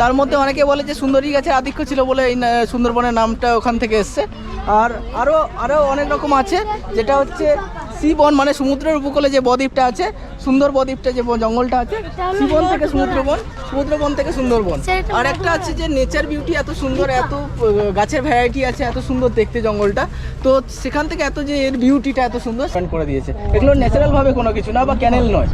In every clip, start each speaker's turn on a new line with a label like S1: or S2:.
S1: তার মধ্যে অনেকে বলে যে সুন্দরী গাছের আধিক্য ছিল বলে এই সুন্দরবনের নামটা ওখান থেকে এসছে। আর আরও আরও অনেক রকম আছে যেটা হচ্ছে সিবন মানে সমুদ্রের উপকূলে যে বদ্বীপটা আছে সুন্দর বদ্বীপটা যে জঙ্গলটা আছে সিবন থেকে সমুদ্রবন সমুদ্রবন থেকে সুন্দরবন। আর একটা আছে যে নেচার বিউটি এত সুন্দর এত গাছের ভ্যারাইটি আছে এত সুন্দর দেখতে জঙ্গলটা। তো সেখান থেকে এত যে এর বিউটিটা এত সুন্দর। স্পেন্ড করে দিয়েছে। এগুলো ন্যাচারালভাবে কোনো কিছু না বা ক্যানেল নয়।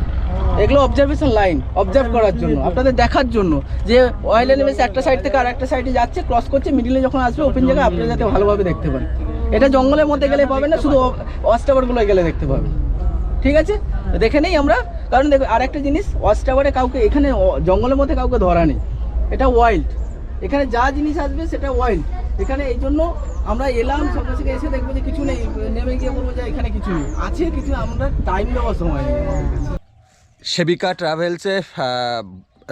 S1: এগুলো অবজারভেশন লাইন অবজার্ভ করার জন্য, আপনাদের দেখার জন্য যে অয়েল এলিমেন্টস একটা সাইড থেকে আর একটা সাইডে যাচ্ছে ক্রস করছে মিডিলে যখন আসবে ওপেন জায়গায় আপনারা যাতে ভালোভাবে দেখতে পান। এটা জঙ্গলের মধ্যে গেলে পাবেন না, শুধু ওয়াচ টাওয়ারগুলো গেলে দেখতে পাবেন। ঠিক আছে? দেখে নেই আমরা। কারণ দেখো আর একটা জিনিস ওয়াচ টাওয়ারে কাউকে, এখানে জঙ্গলের মধ্যে কাউকে ধরা নেই। এটা ওয়াইল্ড এখানে যা জিনিস আসবে, সেটা ওয়াইল্ড এখানে এই জন্য আমরা এলাম সকাল থেকে এসে দেখব যে কিছু নেই, নেমে গিয়ে বলব যে এখানে কিছু নেই। আছে কিছু, আমরা টাইম দেওয়ার সময় নেই।
S2: সেবিকা ট্রাভেলসে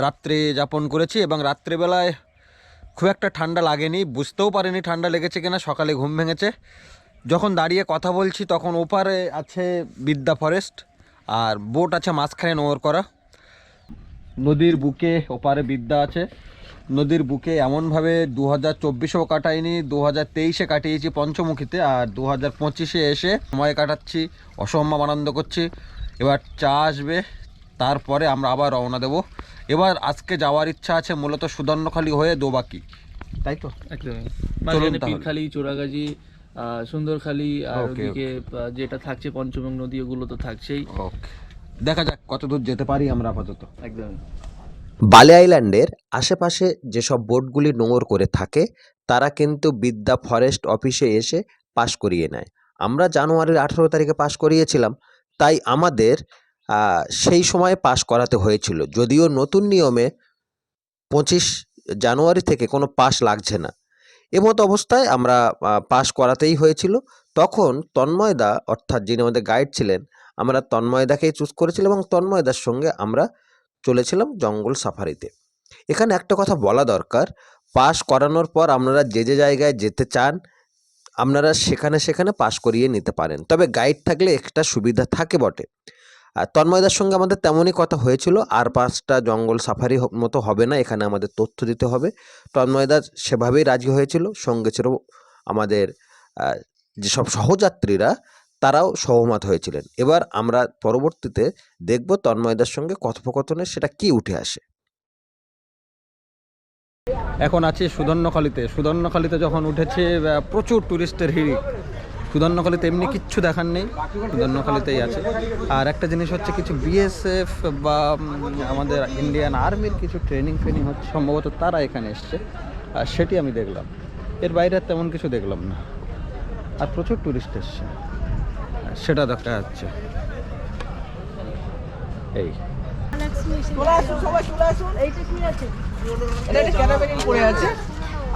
S2: রাত্রে যাপন করেছি এবং রাত্রেবেলায় খুব একটা ঠান্ডা লাগেনি। বুঝতেও পারিনি ঠান্ডা লেগেছে কিনা, সকালে ঘুম ভেঙেছে। যখন দাঁড়িয়ে কথা বলছি তখন ওপারে আছে বিদ্যা ফরেস্ট আর বোট আছে মাঝখানে নোংর করা। নদীর বুকে ওপারে বিদ্যা আছে। নদীর বুকে এমনভাবে দু হাজার চব্বিশেও কাটাইনি দু হাজার তেইশে কাটিয়েছি পঞ্চমুখীতে আর দু হাজার পঁচিশে এসে সময় কাটাচ্ছি, অসম্ভব আনন্দ করছি। এবার চা আসবে। তারপরে আমরা আবার রওনা দেব। এবার আজকে যাওয়ার ইচ্ছা আছে মূলত সুদর্ণখালি হয়ে দোবাকি। তাই তো?
S3: একদমই। চোরাগাজি আহ, সুন্দরখালি আর ওদিকে যেটা থাকছে পঞ্চমং নদী ওগুলো তো থাকছেই।
S2: দেখা যাক কত দূর যেতে পারি আমরা আপাতত।
S3: একদমই।
S4: বালে আইল্যান্ডের আশেপাশে যেসব বোটগুলি নোঙর করে থাকে তারা কিন্তু বিদ্যা ফরেস্ট অফিসে এসে পাশ করিয়ে নেয়। আমরা জানুয়ারির আঠেরো তারিখে পাশ করিয়েছিলাম তাই আমাদের সেই সময়ে পাশ করাতে হয়েছিল। যদিও নতুন নিয়মে পঁচিশ জানুয়ারি থেকে কোনো পাস লাগছে না। এমতো অবস্থায় আমরা পাস করাতেই হয়েছিল। তখন তন্ময়দা অর্থাৎ যিনি আমাদের গাইড ছিলেন, আমরা তন্ময়দাকেই চুজ করেছিলাম এবং তন্ময়দার সঙ্গে আমরা চলেছিলাম জঙ্গল সাফারিতে। এখানে একটা কথা বলা দরকার পাস করানোর পর আপনারা যে যে জায়গায় যেতে চান, আপনারা সেখানে সেখানে পাস করিয়ে নিতে পারেন। তবে গাইড থাকলে একটা সুবিধা থাকে বটে। আর তন্ময়দার সঙ্গে আমাদের তেমনই কথা হয়েছিল, আর পাঁচটা জঙ্গল সাফারি মতো হবে না, এখানে আমাদের তথ্য দিতে হবে। তন্ময়দা সেভাবেই রাজি হয়েছিল, সঙ্গে ছিল আমাদের যেসব সহযাত্রীরা, তারাও সহমত হয়েছিলেন। এবার আমরা পরবর্তীতে দেখব তন্ময়দার সঙ্গে কথোপকথনে সেটা কি উঠে আসে।
S2: এখন আছি সুদর্ণখালিতে। সুদর্ণখালিতে যখন উঠেছে প্রচুর টুরিস্টের হিড়িক। সুদর্ণখালিতে এমনি কিচ্ছু দেখার নেই সুদর্ণখালিতেই আছে। আর একটা জিনিস হচ্ছে কিছু বিএসএফ বা আমাদের ইন্ডিয়ান আর্মির কিছু ট্রেনিং ফ্রেনিং হচ্ছে সম্ভবত তারা এখানে এসছে আর সেটি আমি দেখলাম। এর বাইরে আর তেমন কিছু দেখলাম না। আর প্রচুর টুরিস্ট এসছে। সেটা দেখা যাচ্ছে। এই।
S1: চলে আসুন সবাই চলে আসুন। এটা একটা ক্যারাবেরিং পড়ে আছে।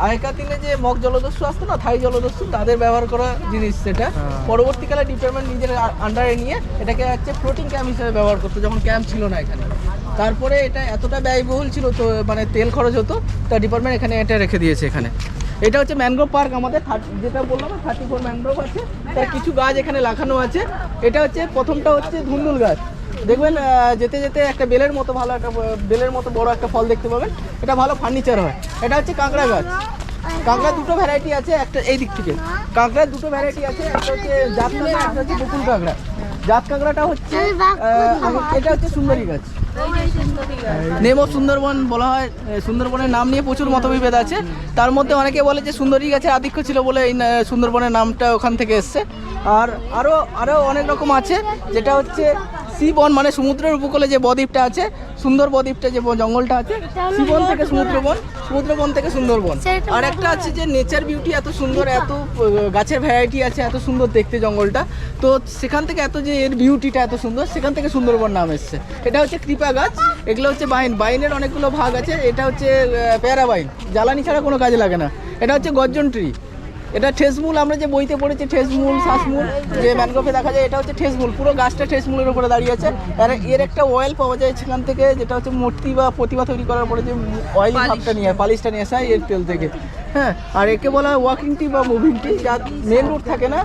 S1: আগেকার দিনে যে মগ জলদস্যু আসতো না থাই জলদস্যু তাদের ব্যবহার করা জিনিস সেটা। পরবর্তীকালে ডিপার্টমেন্ট নিজের আন্ডারে নিয়ে এটাকে হচ্ছে ফ্লোটিং ক্যাম্প হিসেবে ব্যবহার করতো যখন ক্যাম্প ছিল না এখানে। তারপরে এটা এতটা ব্যয়বহুল ছিল তো মানে তেল খরচ হতো তা ডিপার্টমেন্ট এখানে এটা রেখে দিয়েছে এখানে। এটা হচ্ছে ম্যানগ্রোভ পার্ক আমাদের 30 যেটা বললাম থার্টি ফোর ম্যানগ্রোভ আছে তার কিছু গাছ এখানে লাগানো আছে। এটা হচ্ছে প্রথমটা হচ্ছে ধুন্দুল গাছ। দেখবেন যেতে যেতে একটা বেলের মতো ভালো একটা, বেলের মতো বড় একটা ফল দেখতে পাবেন। এটা ভালো ফার্নিচার হয়। এটা হচ্ছে কাঁকড়া গাছ। কাঁকড়া দুটো ভ্যারাইটি আছে একটা এই দিক থেকে। কাঁকড়ার দুটো ভ্যারাইটি আছে, একটা হচ্ছে জাত কাঁকড়া, একটা হচ্ছে বকুল কাঁকড়া। জাত কাঁকড়াটা হচ্ছে এটা হচ্ছে সুন্দরী গাছ। নেম সুন্দরবন বলা হয়। সুন্দরবনের নাম নিয়ে প্রচুর মতবিভেদ আছে। তার মধ্যে অনেকে বলে যে সুন্দরী গাছের আধিক্য ছিল বলে এই সুন্দরবনের নামটা ওখান থেকে এসছে। আর আরও আরও অনেক রকম আছে, যেটা হচ্ছে সিবন মানে সমুদ্রের উপকূলে যে বদ্বীপটা আছে সুন্দর বদ্বীপটা যে জঙ্গলটা আছে সিবন থেকে সমুদ্রবন সমুদ্রবন থেকে সুন্দরবন। আর একটা আছে যে নেচার বিউটি এত সুন্দর এত গাছের ভ্যারাইটি আছে এত সুন্দর দেখতে জঙ্গলটা। তো সেখান থেকে এত যে এর বিউটিটা এত সুন্দর সেখান থেকে সুন্দরবন নাম এসছে। এটা হচ্ছে কৃপা গাছ এগুলো হচ্ছে বাইন। বাইনের অনেকগুলো ভাগ আছে এটা হচ্ছে পেয়ারা বাইন। জ্বালানি ছাড়া কোনো কাজে লাগে না। এটা হচ্ছে গর্জন ট্রি এটা ঠেসমূল আমরা যে বইতে পড়েছি ঠেসমূল শ্বাসমূল যে ম্যানগ্রোভে দেখা যায় এটা হচ্ছে ঠেসমূল পুরো গাছটা ঠেসমূলের উপরে দাঁড়িয়ে আছে। আর এর একটা অয়েল পাওয়া যায় সেখান থেকে যেটা হচ্ছে মূর্তি বা প্রতিমা তৈরি করার পরে যে অয়েল ভাবটা নিয়ে পালিশটা নিয়ে আসা এর তেল থেকে। হ্যাঁ আর একে বলা হয় ওয়াকিং টি বা মুভিং টি যার মেন রুট থাকে না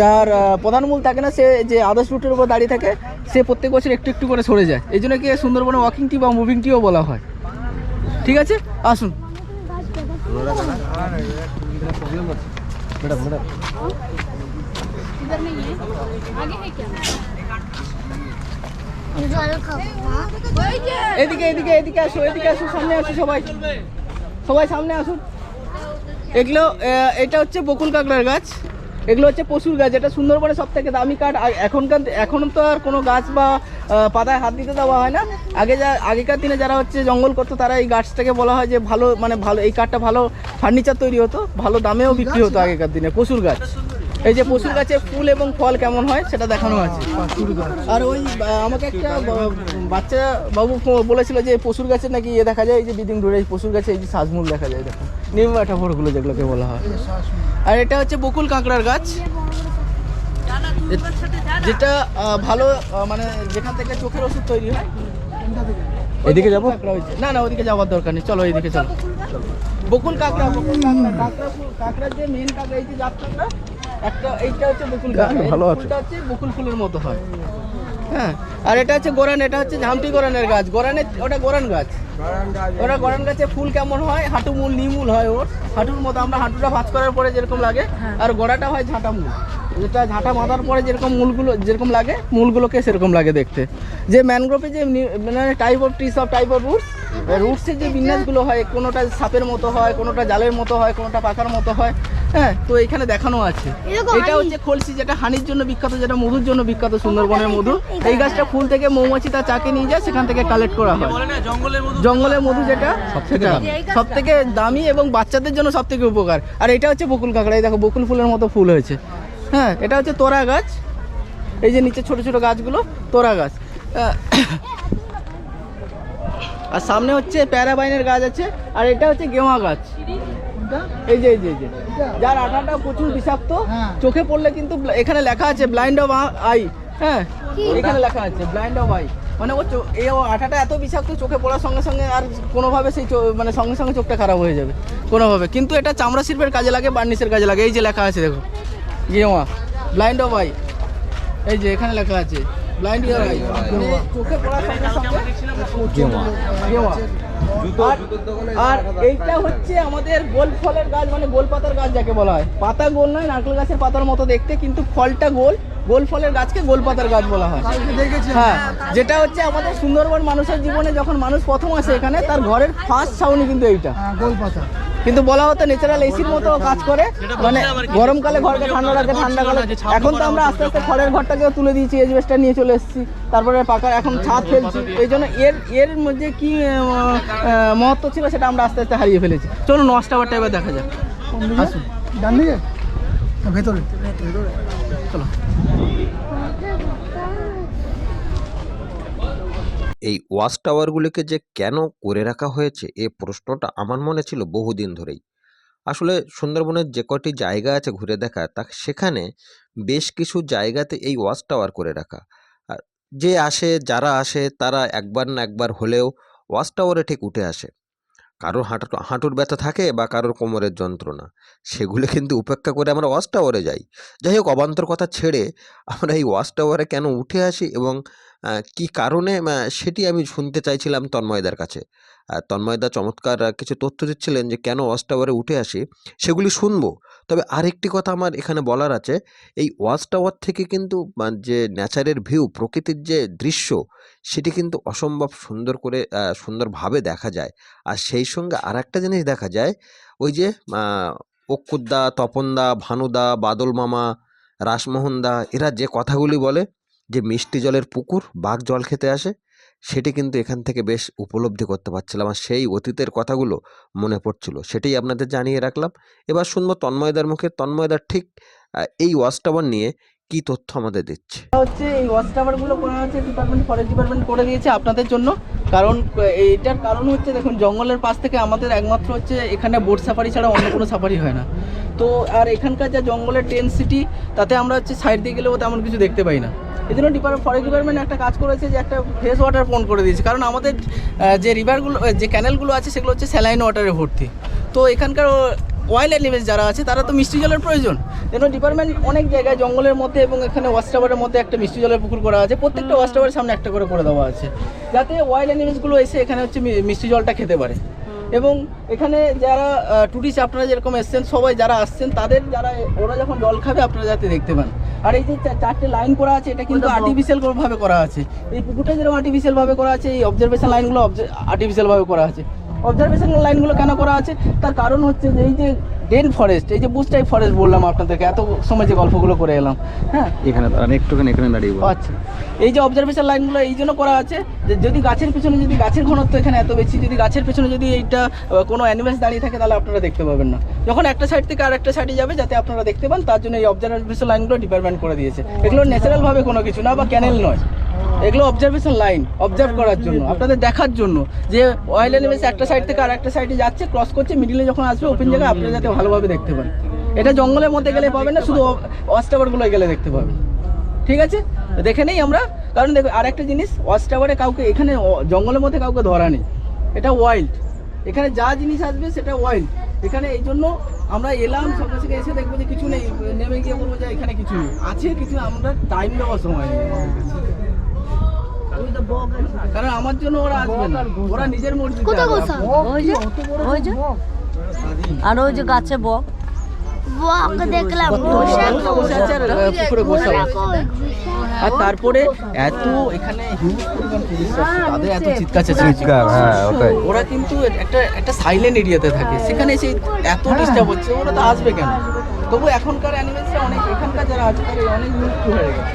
S1: যার প্রধান মূল থাকে না সে যে আদার্স রুটের উপর দাঁড়িয়ে থাকে সে প্রত্যেক বছর একটু একটু করে সরে যায়। এই জন্য কি সুন্দরবনে ওয়াকিং টি বা মুভিং টিও বলা হয়। ঠিক আছে? আসুন। এদিকে এদিকে এদিকে আসো এদিকে আসো, সামনে আসো সবাই। সবাই সামনে আসুন। এগুলো এটা হচ্ছে বকুল কাঁকড়ার গাছ। এগুলো হচ্ছে পশুর গাছ এটা সুন্দরবনে সব থেকে দামি কাঠ। এখনকার এখন তো আর কোনো গাছ বা পাতায় হাত দিতে দেওয়া হয় না। আগে যা আগেকার দিনে যারা হচ্ছে জঙ্গল করতো তারা এই গাছটাকে বলা হয় যে ভালো মানে ভালো এই কাঠটা ভালো ফার্নিচার তৈরি হতো ভালো দামেও বিক্রি হতো আগেকার দিনে পশুর গাছ। এই যে পশুর গাছে ফুল এবং ফল কেমন হয় সেটা দেখানো আছে। আর ওই আমাকে একটা বাচ্চা বাবু বলেছিল যে পশুর গাছে নাকি ইয়ে দেখা যায় এই যে বিদিং ধরে এই পশুর গাছে এই যে সাজমূল দেখা যায় দেখুন নিম ঠাকুরগুলো যেগুলোকে বলা হয়। আর এটা হচ্ছে বকুল কাঁকড়ার গাছ। যেটা ভালো মানে যেখান থেকে চোখের ওষুধ তৈরি হয়।
S2: এদিকে যাব?
S1: না না ওদিকে যাওয়ার দরকার নেই। চলো এইদিকে চলো। বকুল কাঁকড়া। বকুল কাঁকড়া কাঁকড়া। কাঁকড়ার যে মেন কাঁকড়া এই যে জাত কাঁকড়া একটা এইটা হচ্ছে বকুল
S2: ভালো আছে।
S1: হচ্ছে বকুল ফুলের মতো হয়। হ্যাঁ আর এটা হচ্ছে গোরান এটা হচ্ছে ঝামটি গোরানের গাছ। গোরানের ওটা গোরান গাছ। ওটা গোরান গাছে ফুল কেমন হয়? হাঁটু মূল নিমূল হয় ওর। হাঁটুর মতো আমরা হাঁটুটা ভাঁজ করার পরে যেরকম লাগে। আর গোড়াটা হয় ঝাঁটা মূল। যেটা ঝাঁটা বাঁধার পরে যেরকম মূলগুলো যেরকম লাগে মূলগুলোকে সেরকম লাগে দেখতে। যে ম্যানগ্রোভে যে মানে type of trees of type of roots রুটসের যে বিন্যাসগুলো হয় কোনোটা সাপের মতো হয় কোনোটা জালের মতো হয় কোনোটা পাখার মতো হয় হ্যাঁ তো এখানে দেখানো আছে। এটা হচ্ছে খলসি যেটা হানির জন্য বিখ্যাত যেটা মধুর জন্য বিখ্যাত সুন্দরবনের মধু। এই গাছটা ফুল থেকে মৌমাছি তার চাকে নিয়ে যায় সেখান থেকে কালেক্ট করা হয়। জঙ্গলের মধু। যেটা সেটা সব থেকে দামি। এবং বাচ্চাদের জন্য সব থেকে উপকার। আর এটা হচ্ছে বকুল কাঁকড়া এই দেখো বকুল ফুলের মতো ফুল হয়েছে। হ্যাঁ এটা হচ্ছে তোরা গাছ। এই যে নিচে ছোট ছোট গাছগুলো তোরা গাছ। আর সামনে হচ্ছে প্যারাবাইনের গাছ আছে আর এটা হচ্ছে গেওয়া গাছ। এই যে এই যে এই যে। যার আঠাটা প্রচুর বিষাক্ত চোখে পড়লে কিন্তু এখানে লেখা আছে ব্লাইন্ড অফ আই হ্যাঁ। এখানে লেখা আছে ব্লাইন্ড অফ আই মানে ও চো- এই আঠাটা এত বিষাক্ত চোখে পড়ার সঙ্গে সঙ্গে আর কোনোভাবে সেই মানে সঙ্গে সঙ্গে চোখটা খারাপ হয়ে যাবে কোনোভাবে। কিন্তু এটা চামড়া শিল্পের কাজে লাগে বার্নিশের কাজে লাগে। এই যে লেখা আছে দেখো। গেওয়া ব্লাইন্ড অফ আই এই যে এখানে লেখা আছে ব্লাইন্ড ইয়ার আই চোখে পড়ার সঙ্গে সঙ্গে গেওয়া আর আর এইটা হচ্ছে আমাদের গোল ফলের গাছ মানে গোল পাতার গাছ যাকে বলা হয়। পাতা গোল নয় নারকেল গাছের পাতার মতো দেখতে কিন্তু ফলটা গোল। গোল ফলের গাছকে গোল পাতার গাছ বলা হয়। হ্যাঁ যেটা হচ্ছে আমাদের সুন্দরবন মানুষের জীবনে যখন মানুষ প্রথম আসে এখানে তার ঘরের ফার্স্ট ছাউনি কিন্তু এইটা। গোল পাতা। কিন্তু বলা হতো ন্যাচারাল এসির মতো কাজ করে মানে গরমকালে ঘরকে ঠান্ডা রাখে ঠান্ডাকালে এখন তো আমরা আস্তে আস্তে খড়ের ঘরটাকেও তুলে দিয়েছি এজবেস্টার নিয়ে চলে এসেছি। তারপরে পাকা এখন ছাদ ফেলছি। এই জন্য এর এর মধ্যে কি মহত্ব ছিল সেটা আমরা আস্তে আস্তে হারিয়ে ফেলেছি। চলুন নষ্ট টাওয়ারটা এবার দেখা যাক। আসুন।
S5: ডান দিকে? না, ভেতরে।
S1: চলো।
S4: এই ওয়াচ টাওয়ারগুলিকে যে কেন করে রাখা হয়েছে এ প্রশ্নটা আমার মনে ছিল বহুদিন ধরেই। আসলে সুন্দরবনের যে কটি জায়গা আছে ঘুরে দেখা তা সেখানে বেশ কিছু জায়গাতে এই ওয়াচ টাওয়ার করে রাখা। আর যে আসে যারা আসে তারা একবার না একবার হলেও ওয়াচ টাওয়ারে ঠিক উঠে আসে। কারোর হাঁটু হাঁটুর ব্যথা থাকে বা কারোর কোমরের যন্ত্রণা। সেগুলো কিন্তু উপেক্ষা করে আমরা ওয়াচ টাওয়ারে যাই। যাই হোক, অবান্তর কথা ছেড়ে আমরা এই ওয়াচ টাওয়ারে কেন উঠে আসি এবং কি কারণে? সেটি আমি শুনতে চাইছিলাম তন্ময়দার কাছে। তন্ময়দা চমৎকার কিছু তথ্য দিচ্ছিলেন যে, কেন ওয়াচ টাওয়ারে উঠে আসি? সেগুলি শুনব। তবে আরেকটি কথা আমার এখানে বলার আছে, এই ওয়াচ টাওয়ার থেকে কিন্তু যে ন্যাচারের ভিউ, প্রকৃতির যে দৃশ্য, সেটি কিন্তু অসম্ভব সুন্দর করে সুন্দরভাবে দেখা যায়। আর সেই সঙ্গে আর একটা জিনিস দেখা যায়, ওই যে অক্ষুদা তপনদা ভানুদা বাদল মামা রাসমোহনদা এরা যে কথাগুলি বলে যে মিষ্টি জলের পুকুর, বাঘ জল খেতে আসে, সেটি কিন্তু এখান থেকে বেশ উপলব্ধি করতে পারছিলাম আর সেই অতীতের কথাগুলো মনে পড়ছিল। সেটাই আপনাদের জানিয়ে রাখলাম। এবার শুনব তন্ময়দার মুখে। তন্ময়দার ঠিক এই টাওয়ার নিয়ে কি তথ্য আমাদের দিচ্ছে?
S1: হচ্ছে এই ওয়াচ টাওয়ারগুলো করা হচ্ছে ডিপার্টমেন্ট, ফরেস্ট ডিপার্টমেন্ট করে দিয়েছে আপনাদের জন্য। কারণ এইটার কারণ হচ্ছে, দেখুন, জঙ্গলের পাশ থেকে আমাদের একমাত্র হচ্ছে, এখানে বোট সাফারি ছাড়া অন্য কোনো সাফারি হয় না। তো, আর এখানকার যা জঙ্গলের টেন্সিটি তাতে আমরা হচ্ছে সাইড দিয়ে গেলেও তেমন কিছু দেখতে পাই না। এই জন্য ডিপার্টমেন্ট ফরেস্ট ডিপার্টমেন্ট একটা কাজ করেছে যে একটা ফ্রেশ ওয়াটার পন করে দিয়েছে। কারণ আমাদের যে রিভারগুলো যে ক্যানেলগুলো আছে, সেগুলো হচ্ছে স্যালাইন ওয়াটারে ভর্তি। তো এখানকার ওয়াইল্ড অ্যানিমেলস যারা আছে তারা তো মিষ্টি জলের প্রয়োজন। যেন ডিপার্টমেন্ট অনেক জায়গায় জঙ্গলের মধ্যে এবং এখানে টাওয়ারের মধ্যে একটা মিষ্টি জলের পুকুর করা আছে প্রত্যেকটা ওয়াচ টাওয়ারের সামনে একটা করে করে দেওয়া আছে। যাতে ওয়াইল্ড অ্যানিমেলসগুলো এসে এখানে হচ্ছে মিষ্টি জলটা খেতে পারে। এবং এখানে যারা টুরিস্ট আপনারা যেরকম এসছেন সবাই যারা আসছেন তাদের যারা ওরা যখন জল খাবে আপনারা যাতে দেখতে পান। আর এই যে চারটে লাইন করা আছে এটা কিন্তু আর্টিফিশিয়াল ভাবে করা আছে। এই পুকুরটা যেরকম আর্টিফিশিয়াল ভাবে করা আছে এই অবজারভেশন লাইনগুলো আর্টিফিশিয়াল ভাবে করা আছে। অবজারভেশন লাইনগুলো কেন করা আছে? তার কারণ হচ্ছে যে এই যে ডেন ফরেস্ট এই যে বুস্টাই ফরেস্ট বললাম আপনাদেরকে এত সময় যে গল্পগুলো করে এলাম হ্যাঁ?
S2: এখানে দাঁড়ান একটুখানি এখানে দাঁড়িয়ে
S1: আচ্ছা এই যে অবজারভেশন লাইনগুলো এই জন্য করা আছে যে যদি গাছের পেছনে যদি গাছের ঘনত্ব এখানে এত বেশি যদি গাছের পেছনে যদি এইটা কোনো অ্যানিমেলস দাঁড়িয়ে থাকে তাহলে আপনারা দেখতে পাবেন না। যখন একটা সাইড থেকে আর একটা সাইডে যাবে যাতে আপনারা দেখতে পান তার জন্য এই অবজারভেশন লাইনগুলো ডিপার্টমেন্ট করে দিয়েছে। এগুলো ন্যাচারালভাবে কোনো কিছু না বা ক্যানেল নয়। এগুলো অবজারভেশন লাইন অবজার্ভ করার জন্য, আপনাদের দেখার জন্য যে অয়েল অ্যানিমেলস একটা সাইড থেকে আর একটা সাইডে যাচ্ছে ক্রস করছে মিডিলে যখন আসবে ওপেন জায়গায় আপনারা যাতে ভালোভাবে দেখতে পান। এটা জঙ্গলের মধ্যে গেলে পাবেন না, শুধু টাওয়ারগুলো গেলে দেখতে পাবেন। ঠিক আছে? দেখে নেই আমরা, কারণ দেখো আর একটা জিনিস টাওয়ারে কাউকে, এখানে জঙ্গলের মধ্যে কাউকে ধরা নেই। এটা ওয়াইল্ড এখানে যা জিনিস আসবে, সেটা ওয়াইল্ড এখানে এই জন্য আমরা এলাম, সকাল থেকে এসে দেখব যে কিছু নেই, নেমে গিয়ে বলব যে এখানে কিছু নেই। আছে কিছু, আমরা টাইম দেওয়ার সময় নেই। কারণ আমার জন্য ওরা আসবে না। ওরা নিজের মর্জি
S6: কোথায় ওই যে ওই যে? আর ওই যে গাছে বক। বক দেখলাম। বসে
S1: বসে আছে? আর পুকুরে বসে আর তারপরে এত এখানে হিউজ পরিমাণ টুরিস্ট তাদের এত চিৎকার চেঁচামেচি
S2: হ্যাঁ ওটাই।
S1: ওরা কিন্তু একটা একটা সাইলেন্ট এরিয়াতে থাকে। সেখানে এসে এত ডিস্টার্ব হচ্ছে ওরা তো আসবে কেন? তবু এখনকার অ্যানিমেলসরা অনেক এখানকার যারা আছে তারা অনেক ইউজ হয়ে গেছে।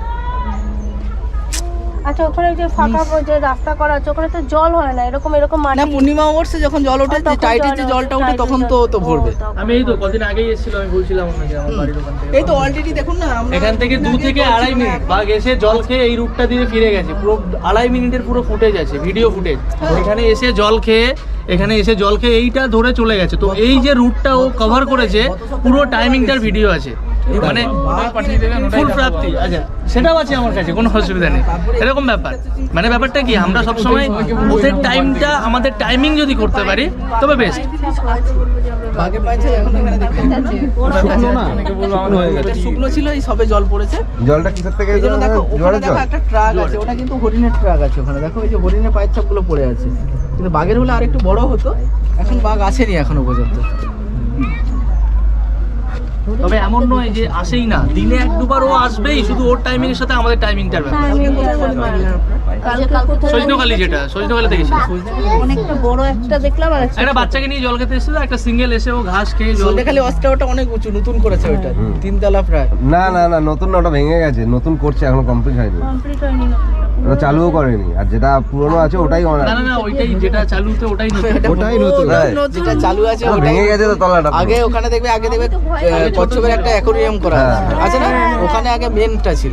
S6: আচ্ছা ওখানে যে ফাঁকা যে রাস্তা করা আছে ওখানে তো জল হয় না এরকম এরকম
S1: না পূর্ণিমা অবর্ষে যখন জল ওঠে যে টাইটের যে জলটা ওঠে তখন তো তো ভরবে।
S3: আমি এই তো কদিন আগেই এসেছিল আমি বলছিলাম আপনাকে আমার বাড়ির ওখান থেকে।
S1: এই তো অলরেডি দেখুন না আমরা
S3: এখান থেকে দু থেকে আড়াই মিনিট বাঘ এসে জল খেয়ে এই রুটটা দিয়ে ফিরে গেছে পুরো আড়াই মিনিটের পুরো ফুটেজ আছে ভিডিও ফুটেজ এখানে এসে জল খেয়ে এখানে এসে জল খেয়ে এইটা ধরে চলে গেছে। তো এই যে রুটটা ও কভার করেছে পুরো টাইমিংটার ভিডিও আছে। মানে ফুল প্রাপ্তি আচ্ছা সেটাও আছে আমার কাছে কোনো অসুবিধা নেই। এরকম ব্যাপার। মানে ব্যাপারটা কি আমরা সবসময় ওদের টাইমটা আমাদের টাইমিং যদি করতে পারি তবে বেস্ট
S2: শুকনো না।
S1: ছিল এই সবে জল পড়েছে।
S2: জলটা কিসের থেকে
S1: দেখো দেখো একটা ট্রাক আছে ওটা কিন্তু হরিণের ট্রাক আছে ওখানে। দেখো এই যে হরিণের পায়ের ছাপগুলো পড়ে আছে। কিন্তু বাঘের হলে আরেকটু বড় হতো এখন বাঘ আসেনি এখনও পর্যন্ত।
S3: তবে এমন নয় যে আসেই না। দিনে এক দুবার ও আসবেই শুধু ওর টাইমিং এর সাথে আমাদের টাইমিংটার ব্যাপার। সৈন্যকালী যেটা সৈন্যকালী দেখেছি
S6: অনেকটা বড় একটা দেখলাম আর একটা
S3: বাচ্চাকে নিয়ে জল খেতে এসেছিল একটা সিঙ্গেল এসে ও ঘাস খেয়ে জল
S1: খালি অস্ট্রাওটা অনেক উঁচু নতুন করেছে ওইটা। তিনতলা প্রায়।
S7: না না না নতুন না ওটা ভেঙে গেছে। নতুন করছে এখনও কমপ্লিট হয়নি।
S6: কমপ্লিট হয়নি
S7: ওটা চালুও করেনি। আর যেটা পুরনো আছে ওটাই অনেক-
S3: না না না ওইটাই যেটা চালুতে ওটাই নতুন।
S7: ওটাই নতুন। হ্যাঁ।
S1: যেটা চালু আছে
S7: ও,
S1: ওটাই-
S7: ভেঙে গেছে তো তলাটা
S1: আগে ওখানে দেখবে আগে দেখবে কচ্ছপের একটা অ্যাকোরিয়াম করা আছে।
S7: হ্যাঁ।
S1: না? ওখানে আগে মেনটা ছিল।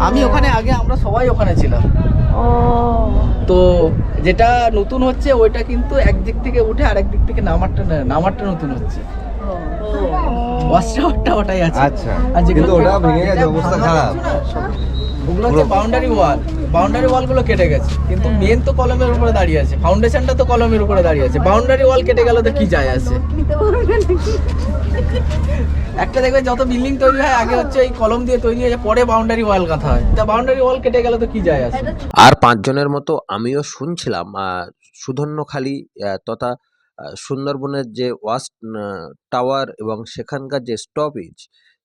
S1: আমি ওখানে আগে আমরা সবাই ওখানে ছিলাম। তো যেটা নতুন হচ্ছে ওইটা কিন্তু একদিক থেকে উঠে আরেক দিক থেকে নামারটা নামারটা নতুন হচ্ছে। ওয়াশটাওয়ারটা ওটাই আছে।
S7: আচ্ছা।
S1: আর যেগুলো
S7: কিন্তু ওটা ভেঙে গেছে অবস্থা খারাপ।
S1: সব- ওগুলো হচ্ছে বাউন্ডারি ওয়াল বাউন্ডারি ওয়ালগুলো কেটে গেছে। কিন্তু মেন তো কলমের উপরে দাঁড়িয়ে আছে। ফাউন্ডেশনটা তো কলমের উপরে দাঁড়িয়ে আছে। বাউন্ডারি ওয়াল কেটে গেলে তো কি যায় আছে? একটা দেখবে যত বিল্ডিং তৈরি হয় আগে হচ্ছে এই কলম দিয়ে তৈরি হয়ে পরে বাউন্ডারি ওয়াল গাঁথা হয়। তা বাউন্ডারি ওয়াল কেটে গেলে তো কি যায় আছে?
S4: আর পাঁচজনের মতো আমিও শুনছিলাম আহ, সুধন্যখালি আহ, তথা সুন্দরবনের যে ওয়াচ টাওয়ার এবং সেখানকার যে স্টপেজ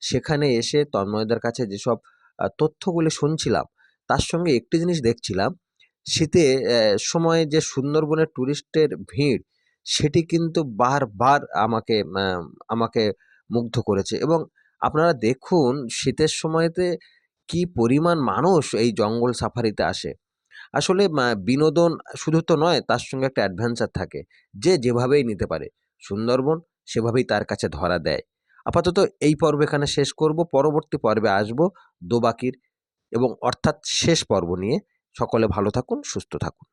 S4: সেখানে এসে তন্ময়দের কাছে যেসব আহ, তথ্যগুলি শুনছিলাম তার সঙ্গে একটি জিনিস দেখছিলাম শীতে সময়ে যে সুন্দরবনের টুরিস্টের ভিড় সেটি কিন্তু বারবার আমাকে আমাকে মুগ্ধ করেছে এবং আপনারা দেখুন শীতের সময়তে কি পরিমাণ মানুষ এই জঙ্গল সাফারিতে আসে। আসলে বিনোদন শুধু তো নয় তার সঙ্গে একটা অ্যাডভেঞ্চার থাকে যে যেভাবেই নিতে পারে। সুন্দরবন সেভাবেই তার কাছে ধরা দেয়। আপাতত এই পর্ব এখানে শেষ করব। পরবর্তী পর্বে আসব দোবাকির এবং অর্থাৎ শেষ পর্ব নিয়ে। সকলে ভালো থাকুন, সুস্থ থাকুন।